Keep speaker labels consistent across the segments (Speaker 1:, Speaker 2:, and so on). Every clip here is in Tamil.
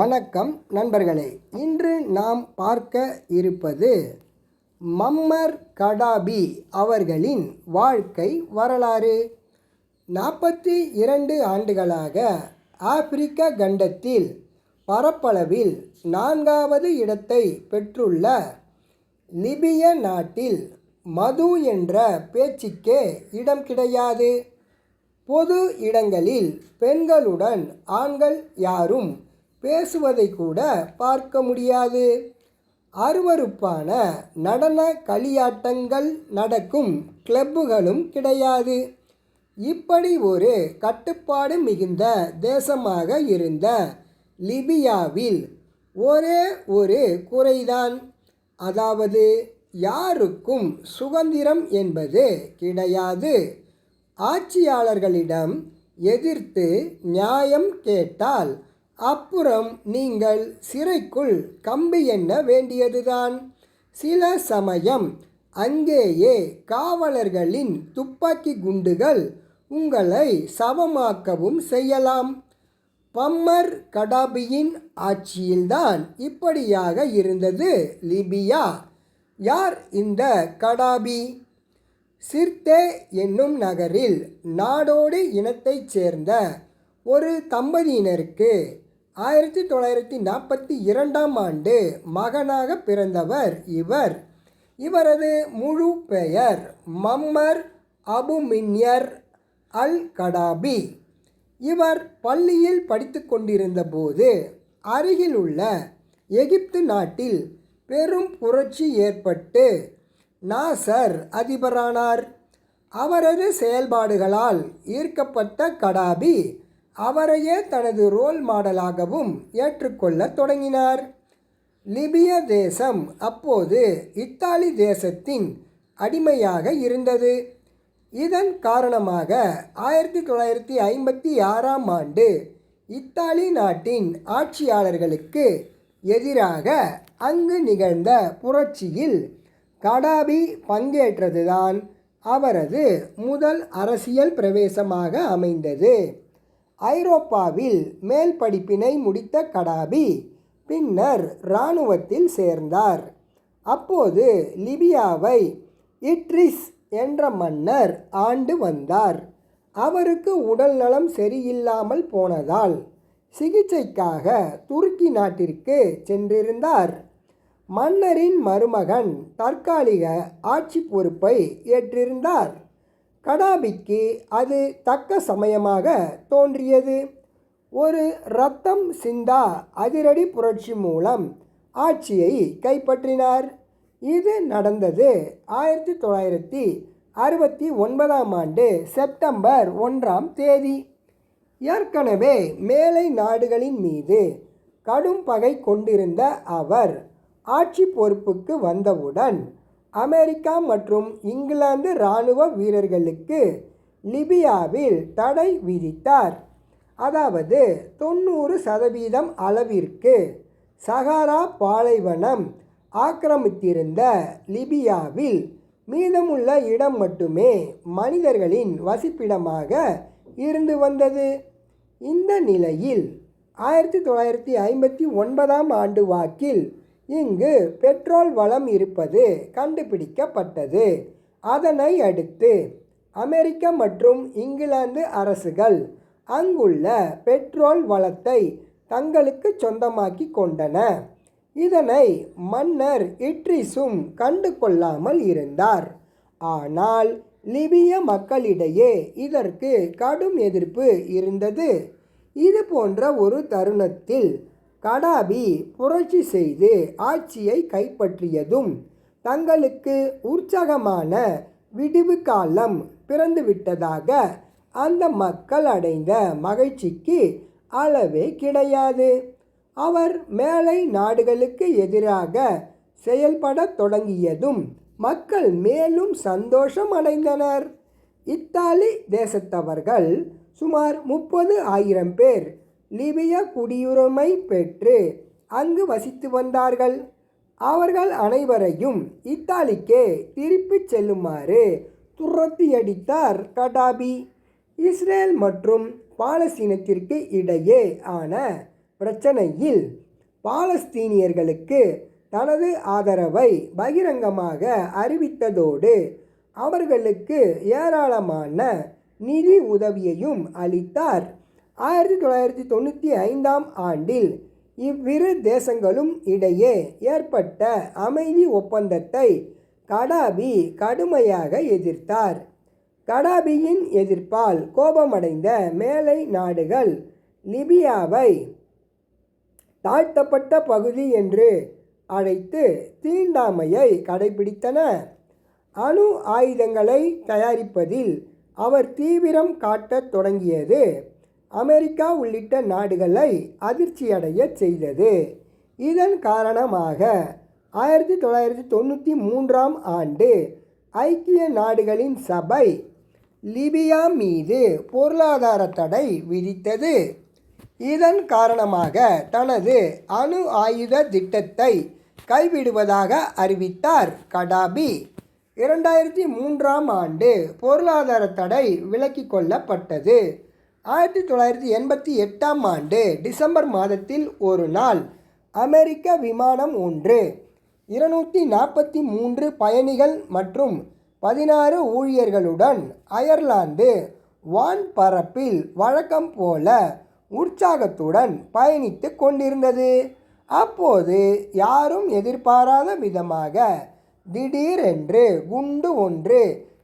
Speaker 1: வணக்கம் நண்பர்களே இன்று நாம் பார்க்க இருப்பது மம்மர் கடாபி அவர்களின் வாழ்க்கை வரலாறு. நாற்பத்தி இரண்டு ஆண்டுகளாக ஆப்பிரிக்க கண்டத்தில் பரப்பளவில் நான்காவது இடத்தை பெற்றுள்ள லிபிய நாட்டில் மது என்ற பேச்சுக்கே இடம் கிடையாது. பொது இடங்களில் பெண்களுடன் ஆண்கள் யாரும் பேசுவதை கூட பார்க்க முடியாது. அருவருப்பான நடன களியாட்டங்கள் நடக்கும் கிளப்புகளும் கிடையாது. இப்படி ஒரு கட்டுப்பாடு மிகுந்த தேசமாக இருந்த லிபியாவில் ஒரே ஒரு குறைதான். அதாவது யாருக்கும் சுதந்திரம் என்பது கிடையாது. ஆட்சியாளர்களிடம் எதிர்த்து நியாயம் கேட்டால் அப்புறம் நீங்கள் சிறைக்குள் கம்பி எண்ண வேண்டியதுதான். சில சமயம் அங்கேயே காவலர்களின் துப்பாக்கி குண்டுகள் உங்களை சவமாக்கவும் செய்யலாம். பம்மர் கடாபியின் ஆட்சியில்தான் இப்படியாக இருந்தது லிபியா. யார் இந்த கடாபி? சிர்தே என்னும் நகரில் நாடோடி இனத்தைச் சேர்ந்த ஒரு தம்பதியினருக்கு ஆயிரத்தி தொள்ளாயிரத்தி நாற்பத்தி இரண்டாம் ஆண்டு மகனாக பிறந்தவர் இவர். இவரது முழு பெயர் மம்மர் அபுமின்யர் அல் கடாபி இவர் பள்ளியில் படித்து கொண்டிருந்த போது அருகிலுள்ள எகிப்து நாட்டில் பெரும் புரட்சி ஏற்பட்டு நாசர் அதிபரானார். அவரது செயல்பாடுகளால் ஈர்க்கப்பட்ட கடாபி அவரையே தனது ரோல் மாடலாகவும் ஏற்றுக்கொள்ளத் தொடங்கினார். லிபிய தேசம் அப்போது இத்தாலி தேசத்தின் அடிமையாக இருந்தது. இதன் காரணமாக ஆயிரத்தி தொள்ளாயிரத்தி ஐம்பத்தி ஆறாம் ஆண்டு இத்தாலி நாட்டின் ஆட்சியாளர்களுக்கு எதிராக அங்கு நிகழ்ந்த புரட்சியில் கடாபி பங்கேற்றதுதான் அவரது முதல் அரசியல் பிரவேசமாக அமைந்தது. ஐரோப்பாவில் மேல் படிப்பினை முடித்த கடாபி பின்னர் இராணுவத்தில் சேர்ந்தார். அப்போது லிபியாவை இட்ரிஸ் என்ற மன்னர் ஆண்டு வந்தார். அவருக்கு உடல் நலம் சரியில்லாமல் போனதால் சிகிச்சைக்காக துருக்கி நாட்டிற்கு சென்றிருந்தார். மன்னரின் மருமகன் தற்காலிக ஆட்சி பொறுப்பை ஏற்றிருந்தார். கடாபிக்கு அது தக்க சமயமாக தோன்றியது. ஒரு ரத்தம் சிந்தா அதிரடி புரட்சி மூலம் ஆட்சியை கைப்பற்றினார். இது நடந்தது ஆயிரத்தி தொள்ளாயிரத்தி அறுபத்தி ஒன்பதாம் ஆண்டு செப்டம்பர் ஒன்றாம் தேதி. ஏற்கனவே மேலை நாடுகளின் மீது கடும் பகை கொண்டிருந்த அவர் ஆட்சி பொறுப்புக்கு வந்தவுடன் அமெரிக்கா மற்றும் இங்கிலாந்து இராணுவ வீரர்களுக்கு லிபியாவில் தடை விதித்தார். அதாவது தொண்ணூறு சதவீதம் அளவிற்கு சகாரா பாலைவனம் ஆக்கிரமித்திருந்த லிபியாவில் மீதமுள்ள இடம் மட்டுமே மனிதர்களின் வசிப்பிடமாக இருந்து வந்தது. இந்த நிலையில் ஆயிரத்தி தொள்ளாயிரத்தி ஐம்பத்தி ஒன்பதாம் ஆண்டு வாக்கில் இங்கு பெட்ரோல் வளம் இருப்பது கண்டுபிடிக்கப்பட்டது. அதனை அடுத்து அமெரிக்க மற்றும் இங்கிலாந்து அரசுகள் அங்குள்ள பெட்ரோல் வளத்தை தங்களுக்கு சொந்தமாக்கி கொண்டன. இதனை மன்னர் இட்ரிஸும் கண்டு கொள்ளாமல் இருந்தார். ஆனால் லிபிய மக்களிடையே இதற்கு கடும் எதிர்ப்பு இருந்தது. இது போன்ற ஒரு தருணத்தில் கடாபி புரட்சி செய்து ஆட்சியை கைப்பற்றியதும் தங்களுக்கு உற்சாகமான விடிவு காலம் பிறந்துவிட்டதாக அந்த மக்கள் அடைந்த மகிழ்ச்சிக்கு அளவே கிடையாது. அவர் மேலை நாடுகளுக்கு எதிராக செயல்படத் தொடங்கியதும் மக்கள் மேலும் சந்தோஷம் அடைந்தனர். இத்தாலி தேசத்தவர்கள் சுமார் முப்பது ஆயிரம் பேர் லிபிய குடியுரிமை பெற்று அங்கு வசித்து வந்தார்கள். அவர்கள் அனைவரையும் இத்தாலிக்கே திருப்பிச் செல்லுமாறு துரத்தியடித்தார் கடாபி இஸ்ரேல் மற்றும் பாலஸ்தீனத்திற்கு இடையே ஆன பிரச்சனையில் பாலஸ்தீனியர்களுக்கு தனது ஆதரவை பகிரங்கமாக அறிவித்ததோடு அவர்களுக்கு ஏராளமான நிதி உதவியையும் அளித்தார். ஆயிரத்தி தொள்ளாயிரத்தி தொண்ணூற்றி ஐந்தாம் ஆண்டில் இவ்விரு தேசங்களும் இடையே ஏற்பட்ட அமைதி ஒப்பந்தத்தை கடாபி கடுமையாக எதிர்த்தார். கடாபியின் எதிர்ப்பால் கோபமடைந்த மேலை நாடுகள் லிபியாவை தாழ்த்தப்பட்ட பகுதி என்று அழைத்து தீண்டாமையை கடைபிடித்தன. அணு ஆயுதங்களை தயாரிப்பதில் அவர் தீவிரம் காட்டத் தொடங்கியது. அமெரிக்கா உள்ளிட்ட நாடுகளை அதிர்ச்சியடைய செய்தது. இதன் காரணமாக ஆயிரத்தி தொள்ளாயிரத்தி தொண்ணூற்றி மூன்றாம் ஆண்டு ஐக்கிய நாடுகளின் சபை லிபியா மீது பொருளாதார தடை விதித்தது. இதன் காரணமாக தனது அணு ஆயுத திட்டத்தை கைவிடுவதாக அறிவித்தார் கடாபி. இரண்டாயிரத்தி மூன்றாம் ஆண்டு பொருளாதார தடை விலக்கிக் கொள்ளப்பட்டது. ஆயிரத்தி தொள்ளாயிரத்தி எண்பத்தி எட்டாம் ஆண்டு டிசம்பர் மாதத்தில் ஒரு நாள் அமெரிக்க விமானம் ஒன்று இருநூற்றி நாற்பத்தி மூன்று பயணிகள் மற்றும் பதினாறு ஊழியர்களுடன் அயர்லாந்து வான் பரப்பில் வழக்கம் போல உற்சாகத்துடன் பயணித்து கொண்டிருந்தது. அப்போது யாரும் எதிர்பாராத விதமாக திடீரென்று குண்டு ஒன்று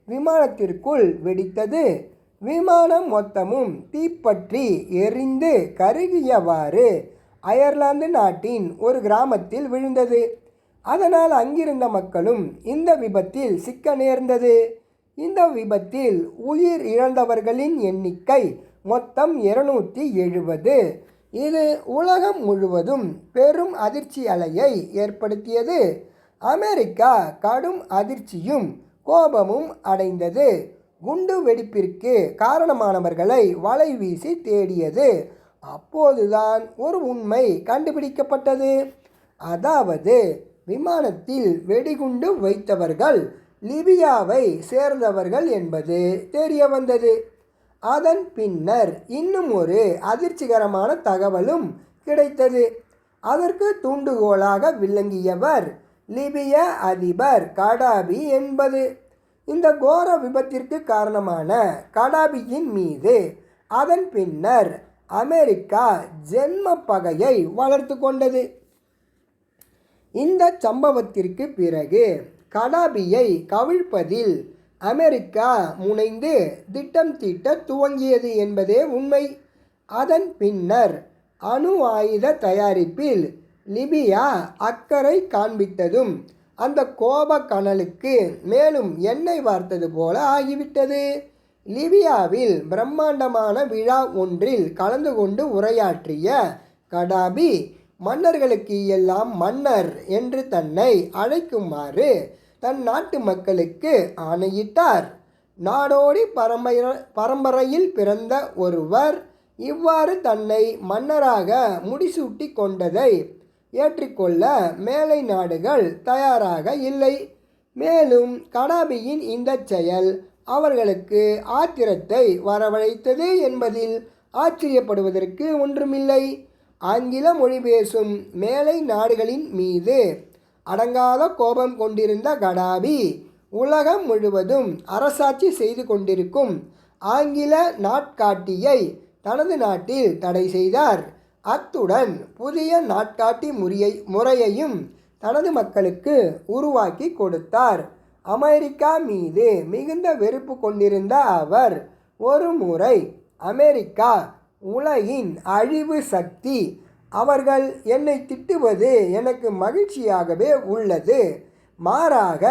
Speaker 1: விமானத்திற்குள் வெடித்தது. விமானம் மொத்தமும் தீப்பற்றி எரிந்து கருகியவாறு அயர்லாந்து நாட்டின் ஒரு கிராமத்தில் விழுந்தது. அதனால் அங்கிருந்த மக்களும் இந்த விபத்தில் சிக்க நேர்ந்தது. இந்த விபத்தில் உயிர் இழந்தவர்களின் எண்ணிக்கை மொத்தம் இருநூற்றி எழுபது. இது உலகம் முழுவதும் பெரும் அதிர்ச்சி அலையை ஏற்படுத்தியது. அமெரிக்கா கடும் அதிர்ச்சியும் கோபமும் அடைந்தது. குண்டு வெடிப்பிற்கு காரணமானவர்களை வலை வீசி தேடியது. அப்போதுதான் ஒரு உண்மை கண்டுபிடிக்கப்பட்டது. அதாவது விமானத்தில் வெடிகுண்டு வைத்தவர்கள் லிபியாவை சேர்ந்தவர்கள் என்பது தெரிய வந்தது அதன் பின்னர் இன்னும் ஒரு அதிர்ச்சிகரமான தகவலும் கிடைத்தது. அதற்கு தூண்டுகோலாக விளங்கியவர் லிபிய அதிபர் கடாபி என்பது. இந்த கோர விபத்திற்கு காரணமான கடாபியின் மீது. அதன் பின்னர் அமெரிக்கா ஜென்ம பகையை வளர்த்து கொண்டது. இந்த சம்பவத்திற்கு பிறகு கடாபியை கவிழ்ப்பதில் அமெரிக்கா முனைந்து திட்டம் தீட்ட துவங்கியது என்பதே உண்மை. அதன் பின்னர் அணு ஆயுத தயாரிப்பில் லிபியா அக்கறை காண்பித்ததும் அந்த கோபக்கனலுக்கு மேலும் எண்ணெய் வார்த்தது போல ஆகிவிட்டது. லிபியாவில் பிரம்மாண்டமான விழா ஒன்றில் கலந்து கொண்டு உரையாற்றிய கடாபி மன்னர்களுக்கு எல்லாம் மன்னர் என்று தன்னை அழைக்குமாறு தன் நாட்டு மக்களுக்கு ஆணையிட்டார். நாடோடி பரம்பர பரம்பரையில் பிறந்த ஒருவர் இவ்வாறு தன்னை மன்னராக முடிசூட்டி கொண்டதை ஏற்றுக்கொள்ள மேலை நாடுகள் தயாராக இல்லை. மேலும் கடாபியின் இந்த செயல் அவர்களுக்கு ஆத்திரத்தை வரவழைத்தது என்பதில் ஆச்சரியப்படுவதற்கு ஒன்றுமில்லை. ஆங்கில மொழி பேசும் மேலை நாடுகளின் மீது அடங்காத கோபம் கொண்டிருந்த கடாபி உலகம் முழுவதும் அரசாட்சி செய்து கொண்டிருக்கும் ஆங்கில நாட்காட்டியை தனது நாட்டில் தடை செய்தார். அத்துடன் புதிய நாட்காட்டி முறையை முறையையும் தனது மக்களுக்கு உருவாக்கி கொடுத்தார். அமெரிக்கா மீது மிகுந்த வெறுப்பு கொண்டிருந்த அவர் ஒரு முறை அமெரிக்கா உலகின் அழிவு சக்தி அவர்கள் என்னை திட்டுவது எனக்கு மகிழ்ச்சியாகவே உள்ளது. மாறாக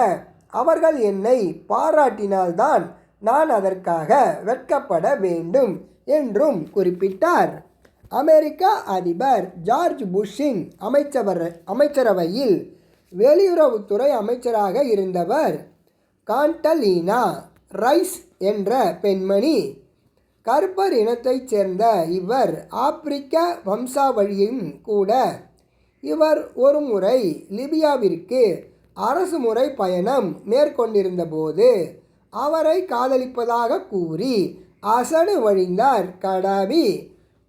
Speaker 1: அவர்கள் என்னை பாராட்டினால்தான் நான் அதற்காக வெட்கப்பட வேண்டும் என்றும் குறிப்பிட்டார். அமெரிக்க அதிபர் ஜார்ஜ் புஷ்ஷின் அமைச்சவர் அமைச்சரவையில் வெளியுறவுத்துறை அமைச்சராக இருந்தவர் காண்டலீனா ரைஸ் என்ற பெண்மணி. கருப்பர் இனத்தைச் சேர்ந்த இவர் ஆப்பிரிக்க வம்சாவழியும் கூட. இவர் ஒரு முறை லிபியாவிற்கு அரசு முறை பயணம் மேற்கொண்டிருந்தபோது அவரை காதலிப்பதாக கூறி அசடு வழிந்தார் கடாபி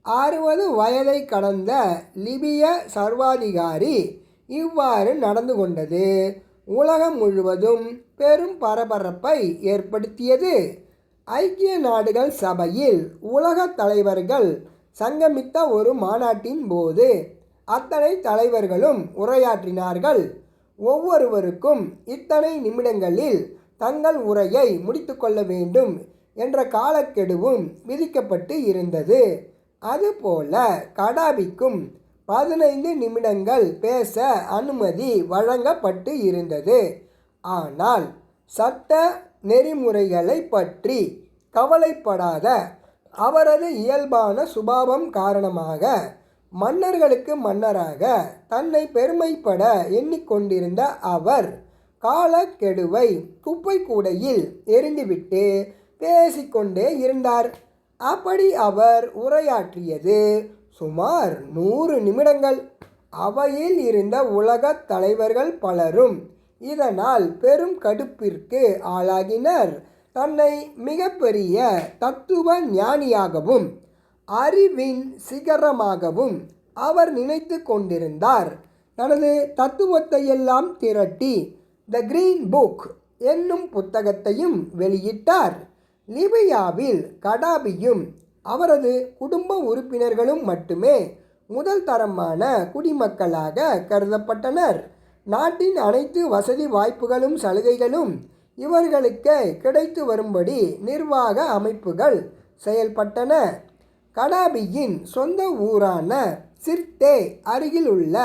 Speaker 1: அறுபது வயதை கடந்த லிபிய சர்வாதிகாரி இவ்வாறு நடந்து கொண்டது. உலகம் முழுவதும் பெரும் பரபரப்பை ஏற்படுத்தியது. ஐக்கிய நாடுகள் சபையில் உலகத் தலைவர்கள் சங்கமித்த ஒரு மாநாட்டின் போது அத்தனை தலைவர்களும் உரையாற்றினார்கள். ஒவ்வொருவருக்கும் இத்தனை நிமிடங்களில் தங்கள் உரையை முடித்துக்கொள்ள வேண்டும் என்ற காலக்கெடுவும் விதிக்கப்பட்டு இருந்தது. அதுபோல கடாபிக்கும் பதினைந்து நிமிடங்கள் பேச அனுமதி வழங்கப்பட்டு இருந்தது. ஆனால் சட்ட நெறிமுறைகளை பற்றி கவலைப்படாத அவரது இயல்பான சுபாவம் காரணமாக மன்னர்களுக்கு மன்னராக தன்னை பெருமைப்பட எண்ணிக்கொண்டிருந்த அவர் காலக்கெடுவை குப்பை கூடையில் எரிந்துவிட்டு பேசிக்கொண்டே இருந்தார். அப்படி அவர் உரையாற்றியது சுமார் நூறு நிமிடங்கள். அவையில் இருந்த உலகத் தலைவர்கள் பலரும் இதனால் பெரும் கடுப்பிற்கு ஆளாகினர். தன்னை மிகப்பெரிய தத்துவ ஞானியாகவும் அறிவின் சிகரமாகவும் அவர் நினைத்து கொண்டிருந்தார். தனது தத்துவத்தையெல்லாம் திரட்டி த கிரீன் புக் என்னும் புத்தகத்தையும் வெளியிட்டார். லிபியாவில் கடாபியும் அவரது குடும்ப உறுப்பினர்களும் மட்டுமே முதல் தரமான குடிமக்களாக கருதப்பட்டனர். நாட்டின் அனைத்து வசதி வாய்ப்புகளும் சலுகைகளும் இவர்களுக்கு கிடைத்து வரும்படி நிர்வாக அமைப்புகள் செயல்பட்டன. கடாபியின் சொந்த ஊரான சிர்தே அருகிலுள்ள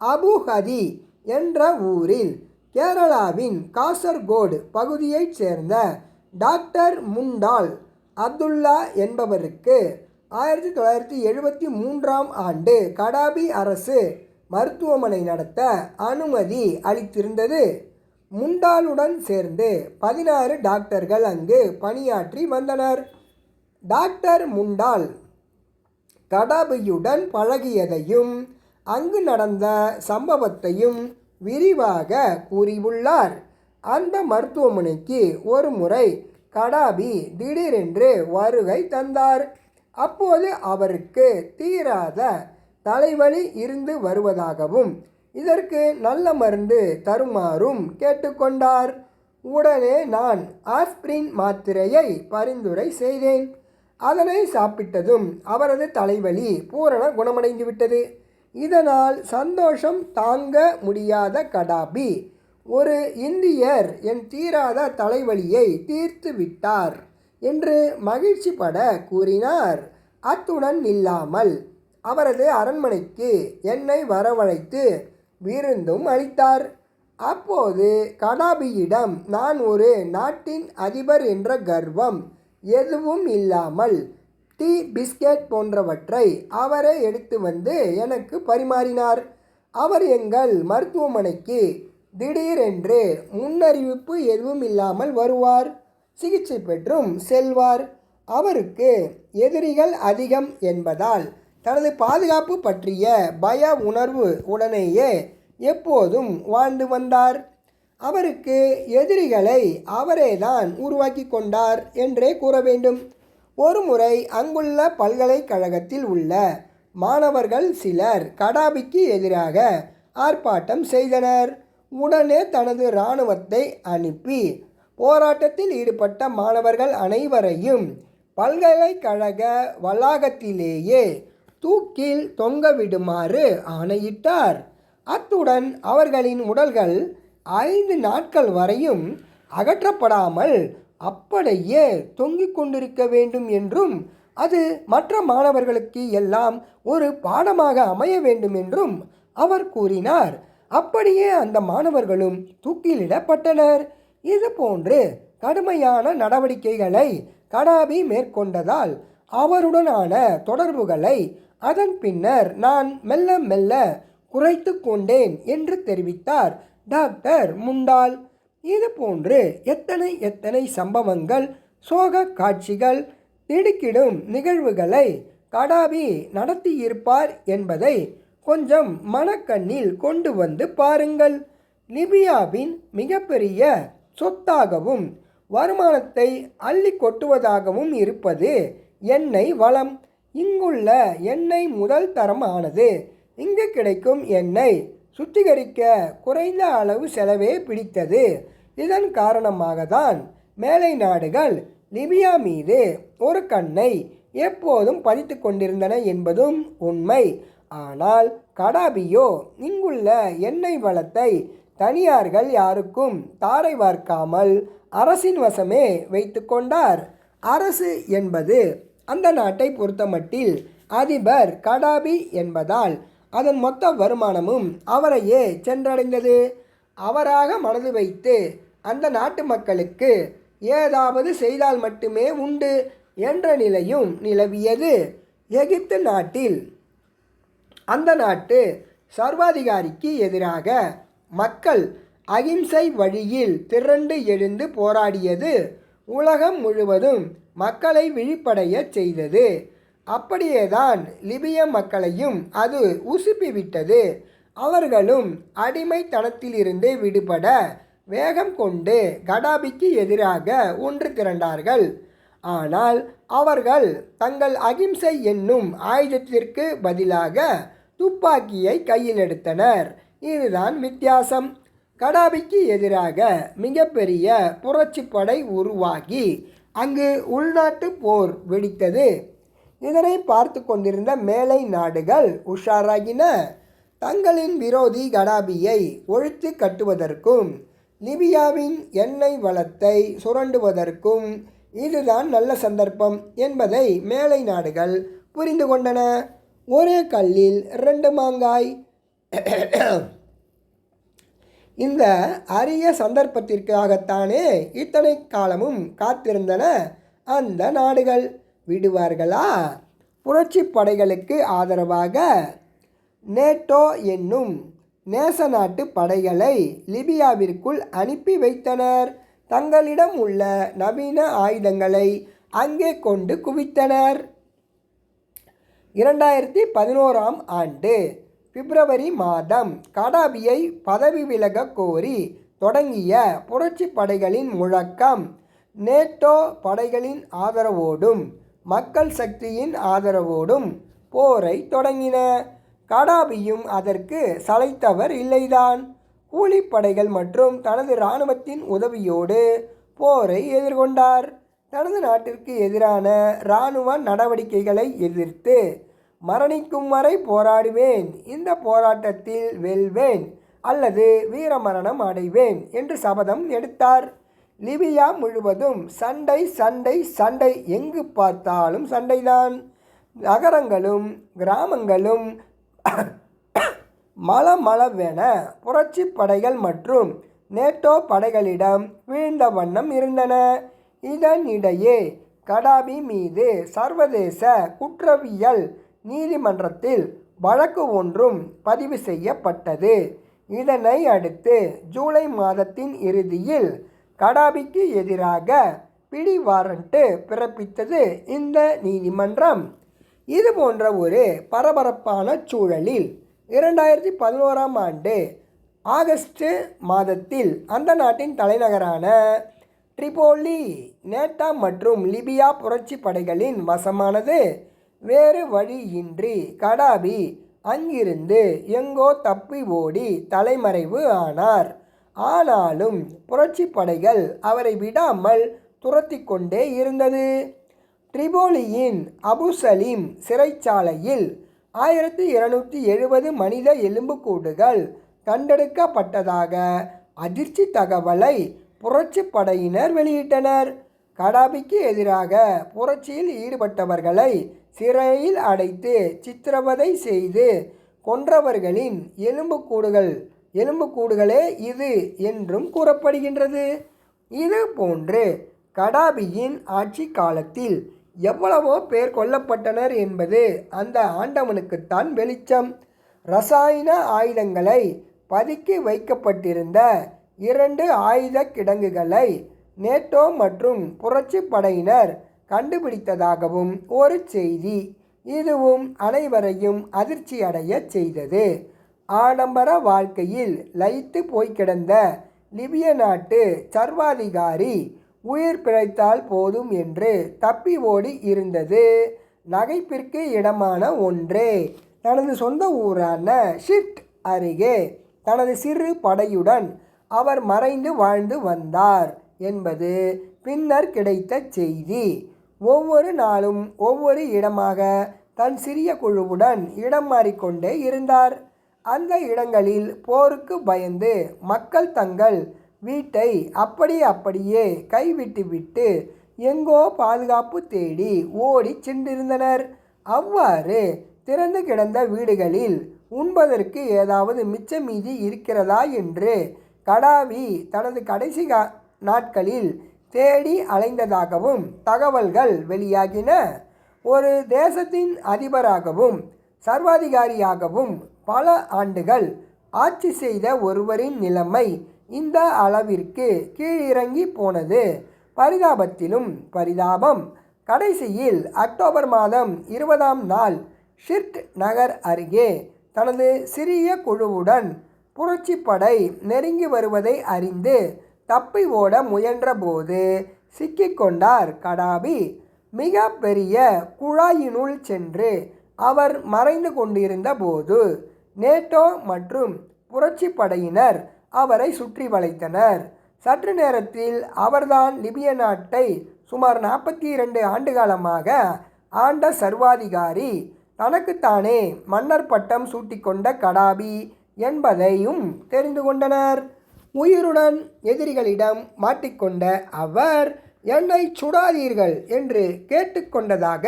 Speaker 1: அபுஹதி என்ற ஊரில் கேரளாவின் காசர்கோடு பகுதியைச் சேர்ந்த டாக்டர் முண்டால் அப்துல்லா என்பவருக்கு ஆயிரத்தி தொள்ளாயிரத்தி எழுபத்தி மூன்றாம் ஆண்டு கடாபி அரசு மருத்துவமனை நடத்த அனுமதி அளித்திருந்தது. முண்டாலுடன் சேர்ந்து பதினாறு டாக்டர்கள் அங்கு பணியாற்றி வந்தனர். டாக்டர் முண்டால் கடாபியுடன் பழகியதையும் அங்கு நடந்த சம்பவத்தையும் விரிவாக கூறியுள்ளார். அந்த மருத்துவமனைக்கு ஒரு முறை கடாபி திடீரென்று வருகை தந்தார். அப்போது அவருக்கு தீராத தலைவலி இருந்து வருவதாகவும் இதற்கு நல்ல மருந்து தருமாறும் கேட்டுக்கொண்டார். உடனே நான் ஆஸ்பிரின் மாத்திரையை பரிந்துரை செய்தேன். அதனை சாப்பிட்டதும் அவரது தலைவலி பூரண குணமடைந்துவிட்டது. இதனால் சந்தோஷம் தாங்க முடியாத கடாபி ஒரு இந்தியர் என் தீராத தலைவலியை தீர்த்து விட்டார் என்று மகிழ்ச்சி பட கூறினார். அத்துடன் இல்லாமல் அவரது அரண்மனைக்கு என்னை வரவழைத்து விருந்தும் அளித்தார். அப்போது கடாபியிடம் நான் ஒரு நாட்டின் அதிபர் என்ற கர்வம் எதுவும் இல்லாமல் டீ பிஸ்கெட் போன்றவற்றை அவரே எடுத்து வந்து எனக்கு பரிமாறினார். அவர் எங்கள் மருத்துவமனைக்கு திடீரென்று முன்னறிவிப்பு எதுவும் இல்லாமல் வருவார். சிகிச்சை பெற்றும் செல்வார். அவருக்கு எதிரிகள் அதிகம் என்பதால் தனது பாதுகாப்பு பற்றிய பய உணர்வு உடனேயே எப்போதும் வாழ்ந்து வந்தார். அவருக்கு எதிரிகளை அவரேதான் உருவாக்கி கொண்டார் என்றே கூற வேண்டும். ஒருமுறை அங்குள்ள பல்கலைக்கழகத்தில் உள்ள மாணவர்கள் சிலர் கடாபிக்கு எதிராக ஆர்ப்பாட்டம் செய்தனர். உடனே தனது இராணுவத்தை அனுப்பி போராட்டத்தில் ஈடுபட்ட மாணவர்கள் அனைவரையும் பல்கலைக்கழக வளாகத்திலேயே தூக்கில் தொங்கவிடுமாறு ஆணையிட்டார். அத்துடன் அவர்களின் உடல்கள் ஐந்து நாட்கள் வரையும் அகற்றப்படாமல் அப்படியே தொங்கிக் கொண்டிருக்க வேண்டும் என்றும் அது மற்ற மாணவர்களுக்கு எல்லாம் ஒரு பாடமாக அமைய வேண்டும் என்றும் அவர் கூறினார். அப்படியே அந்த மாணவர்களும் தூக்கிலிடப்பட்டனர். இது போன்று கடுமையான நடவடிக்கைகளை கடாபி மேற்கொண்டதால் அவருடனான தொடர்புகளை அதன் பின்னர் நான் மெல்ல மெல்ல குறைத்து கொண்டேன் என்று தெரிவித்தார் டாக்டர் முண்டால் இது போன்று எத்தனை எத்தனை சம்பவங்கள் சோக காட்சிகள் திடுக்கிடும் நிகழ்வுகளை கடாபி நடத்தியிருப்பார் என்பதை கொஞ்சம் மனக்கண்ணில் கொண்டு வந்து பாருங்கள். லிபியாவின் மிகப்பெரிய சொத்தாகவும் வருமானத்தை அள்ளி கொட்டுவதாகவும் இருப்பது எண்ணெய் வளம். இங்குள்ள எண்ணெய் முதல் தரம் ஆனது. இங்கு கிடைக்கும் எண்ணெய் சுத்திகரிக்க குறைந்த அளவு செலவே பிடித்தது. இதன் காரணமாக தான் மேலை நாடுகள் லிபியா மீது ஒரு கண்ணை எப்போதும் பதித்து கொண்டிருந்தன என்பதும் உண்மை. ஆனால் கடாபியோ இங்குள்ள எண்ணெய் வளத்தை தனியார்கள் யாருக்கும் தாரை வார்க்காமல் அரசின் வசமே வைத்து கொண்டார். அரசு என்பது அந்த நாட்டை பொறுத்தமட்டில் அதிபர் கடாபி என்பதால் அதன் மொத்த வருமானமும் அவரையே சென்றடைந்தது. அவராக மனது வைத்து அந்த நாட்டு மக்களுக்கு ஏதாவது செய்தால் மட்டுமே உண்டு என்ற நிலையும் நிலவியது. எகிப்து நாட்டில் அந்த நாட்டு சர்வாதிகாரிக்கு எதிராக மக்கள் அகிம்சை வழியில் திரண்டு எழுந்து போராடியது உலகம் முழுவதும் மக்களை விழிப்படைய செய்தது. அப்படியேதான் லிபிய மக்களையும் அது உசுப்பிவிட்டது. அவர்களும் அடிமைத்தனத்திலிருந்து விடுபட வேகம் கொண்டு கடாபிக்கு எதிராக ஒன்று திரண்டார்கள். ஆனால் அவர்கள் தங்கள் அகிம்சை என்னும் ஆயுதத்திற்கு பதிலாக துப்பாக்கியை கையில் எடுத்தனர். இதுதான் வித்தியாசம். கடாபிக்கு எதிராக மிகப்பெரிய புரட்சிப்படை உருவாகி அங்கு உள்நாட்டு போர் வெடித்தது. இதனை பார்த்து கொண்டிருந்த மேலை நாடுகள் உஷாராகின. தங்களின் விரோதி கடாபியை ஒழித்து கட்டுவதற்கும் லிபியாவின் எண்ணெய் வளத்தை சுரண்டுவதற்கும் இதுதான் நல்ல சந்தர்ப்பம் என்பதை மேலை நாடுகள் புரிந்து கொண்டன. ஒரே கல்லில் ரெண்டு மாங்காய். இந்த அரிய சந்தர்ப்பத்திற்காகத்தானே இத்தனை காலமும் காத்திருந்தன அந்த நாடுகள். விடுவார்களா? புரட்சி படைகளுக்கு ஆதரவாக நேட்டோ என்னும் நேச நாட்டு படைகளை லிபியாவிற்குள் அனுப்பி வைத்தனர். தங்களிடம் உள்ள நவீன ஆயுதங்களை அங்கே கொண்டு குவித்தனர். இரண்டாயிரத்தி பதினோராம் ஆண்டு பிப்ரவரி மாதம் கடாபியை பதவி விலக கோரி தொடங்கிய புரட்சி படைகளின் முழக்கம் நேட்டோ படைகளின் ஆதரவோடும் மக்கள் சக்தியின் ஆதரவோடும் போரை தொடங்கின. கடாபியும் அதற்கு சளைத்தவர் இல்லைதான். கூலிப்படைகள் மற்றும் தனது இராணுவத்தின் உதவியோடு போரை எதிர்கொண்டார். தனது நாட்டிற்கு எதிரான இராணுவ நடவடிக்கைகளை எதிர்த்து மரணிக்கும் வரை போராடுவேன். இந்த போராட்டத்தில் வெல்வேன் அல்லது வீரமரணம் அடைவேன் என்று சபதம் எடுத்தார். லிபியா முழுவதும் சண்டை சண்டை சண்டை. எங்கு பார்த்தாலும் சண்டைதான். நகரங்களும் கிராமங்களும் மலமளவென புரட்சி படைகள் மற்றும் நேட்டோ படைகளிடம் வீழ்ந்த வண்ணம் இருந்தன. இதனிடையே கடாபி மீது சர்வதேச குற்றவியல் நீதிமன்றத்தில் வழக்கு ஒன்றும் பதிவு செய்யப்பட்டது. இதனை அடுத்து ஜூலை மாதத்தின் இறுதியில் கடாபிக்கு எதிராக பிடி வாரண்ட்டு பிறப்பித்தது இந்த நீதிமன்றம். இது போன்ற ஒரு பரபரப்பான சூழலில் இரண்டாயிரத்தி பதினோராம் ஆண்டு ஆகஸ்ட் மாதத்தில் அந்த நாட்டின் தலைநகரான ட்ரிபோலி நேட்டா மற்றும் லிபியா புரட்சி படைகளின் வசமானது. வேறு வழியின்றி கடாபி அங்கிருந்து எங்கோ தப்பி ஓடி தலைமறைவு ஆனார். ஆனாலும் புரட்சி படைகள் அவரை விடாமல் துரத்தி கொண்டே இருந்தது. ட்ரிபோலியின் அபு சலீம் சிறைச்சாலையில் ஆயிரத்தி இருநூற்றி எழுபது மனித எலும்புக்கூடுகள் கண்டெடுக்கப்பட்டதாக அதிர்ச்சி தகவலை புரட்சி படையினர் வெளியிட்டனர். கடாபிக்கு எதிராக புரட்சியில் ஈடுபட்டவர்களை சிறையில் அடைத்து சித்திரவதை செய்து கொன்றவர்களின் எலும்புக்கூடுகள் எலும்புக்கூடுகளே இது என்றும் கூறப்படுகின்றது. இது போன்று கடாபியின் ஆட்சி காலத்தில் எவ்வளவோ பேர் கொல்லப்பட்டனர் என்பது அந்த ஆண்டவனுக்குத்தான் வெளிச்சம். ரசாயன ஆயுதங்களை பதுக்கி வைக்கப்பட்டிருந்த இரண்டு ஆயுத கிடங்குகளை நேட்டோ மற்றும் புரட்சி படையினர் கண்டுபிடித்ததாகவும் ஒரு செய்தி. இதுவும் அனைவரையும் அதிர்ச்சியடைய செய்தது. ஆடம்பர வாழ்க்கையில் லயித்து போய் கிடந்த லிபிய நாட்டு சர்வாதிகாரி உயிர் பிழைத்தால் போதும் என்று தப்பி ஓடி இருந்தது. நகைப்பிற்கு இடமான ஒன்றே. தனது சொந்த ஊரான ஷிட் அருகே தனது சிறு படையுடன் அவர் மறைந்து வாழ்ந்து வந்தார். என்பது பின்னர் கிடைத்த செய்தி. ஒவ்வொரு நாளும் ஒவ்வொரு இடமாக தன் சிறிய குழுவுடன் இடம் மாறிக்கொண்டே இருந்தார். அந்த இடங்களில் போருக்கு பயந்து மக்கள் தங்கள் வீட்டை அப்படி அப்படியே கைவிட்டுவிட்டு எங்கோ பாதுகாப்பு தேடி ஓடி சென்றிருந்தனர். அவ்வாறு திறந்து கிடந்த வீடுகளில் உண்பதற்கு ஏதாவது மிச்ச மீதி இருக்கிறதா என்று கடாவி தனது கடைசி கா- நாட்களில் தேடி அலைந்ததாகவும் தகவல்கள் வெளியாகின. ஒரு தேசத்தின் அதிபராகவும் சர்வாதிகாரியாகவும் பல ஆண்டுகள் ஆட்சி செய்த ஒருவரின் நிலைமை இந்த அளவிற்கு கீழிறங்கி போனது. பரிதாபத்திலும் பரிதாபம். கடைசியில் அக்டோபர் மாதம் இருபதாம் நாள் ஷிர்ட் நகர் அருகே தனது சிறிய குழுவுடன் புரட்சிப்படை நெருங்கி வருவதை அறிந்து தப்பி ஓட முயன்றபோது சிக்கிக்கொண்டார் கடாபி. மிக பெரிய குழாயினுள் சென்று அவர் மறைந்து கொண்டிருந்த போது நேட்டோ மற்றும் புரட்சிப்படையினர் அவரை சுற்றி வளைத்தனர். சற்று நேரத்தில் அவர்தான் லிபிய நாட்டை சுமார் நாற்பத்தி இரண்டு ஆண்டுகாலமாக ஆண்ட சர்வாதிகாரி தனக்குத்தானே மன்னர் பட்டம் சூட்டிக்கொண்ட கடாபி என்பதையும் தெரிந்து கொண்டனர். உயிருடன் எதிரிகளிடம் மாட்டிக்கொண்ட அவர் என்னை சுடாதீர்கள் என்று கேட்டுக்கொண்டதாக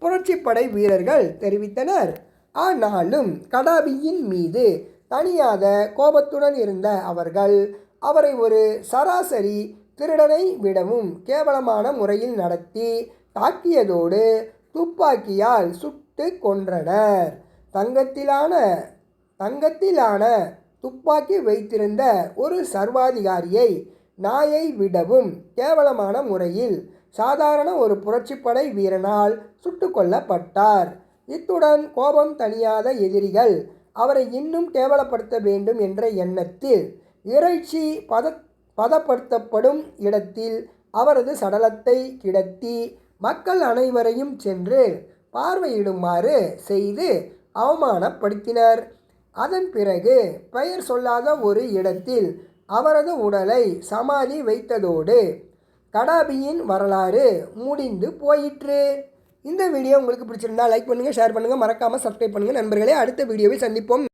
Speaker 1: புரட்சிப்படை வீரர்கள் தெரிவித்தனர். ஆனாலும் கடாபியின் மீது தணியாத கோபத்துடன் இருந்த அவர்கள் அவரை ஒரு சராசரி திருடனை விடவும் கேவலமான முறையில் நடத்தி தாக்கியதோடு துப்பாக்கியால் சுட்டு கொன்றனர். தங்கத்திலான தங்கத்திலான துப்பாக்கி வைத்திருந்த ஒரு சர்வாதிகாரியை நாயை விடவும் கேவலமான முறையில் சாதாரண ஒரு புரட்சிப்படை வீரனால் சுட்டு கொல்லப்பட்டார் இத்துடன் கோபம் தணியாத எதிரிகள் அவரை இன்னும் கேவலப்படுத்த வேண்டும் என்ற எண்ணத்தில் இறைச்சி பத பதப்படுத்தப்படும் இடத்தில் அவரது சடலத்தை கிடத்தி மக்கள் அனைவரையும் சென்று பார்வையிடுமாறு செய்து அவமானப்படுத்தினர். அதன் பிறகு பெயர் சொல்லாத ஒரு இடத்தில் அவரது உடலை சமாதி வைத்ததோடு கடாபியின் வரலாறு முடிந்து போயிற்று. இந்த வீடியோ உங்களுக்கு பிடிச்சிருந்தா லைக் பண்ணுங்கள் ஷேர் பண்ணுங்கள் மறக்காமல் சப்ஸ்கிரைப் பண்ணுங்கள் நண்பர்களே அடுத்த வீடியோவில் சந்திப்போம்.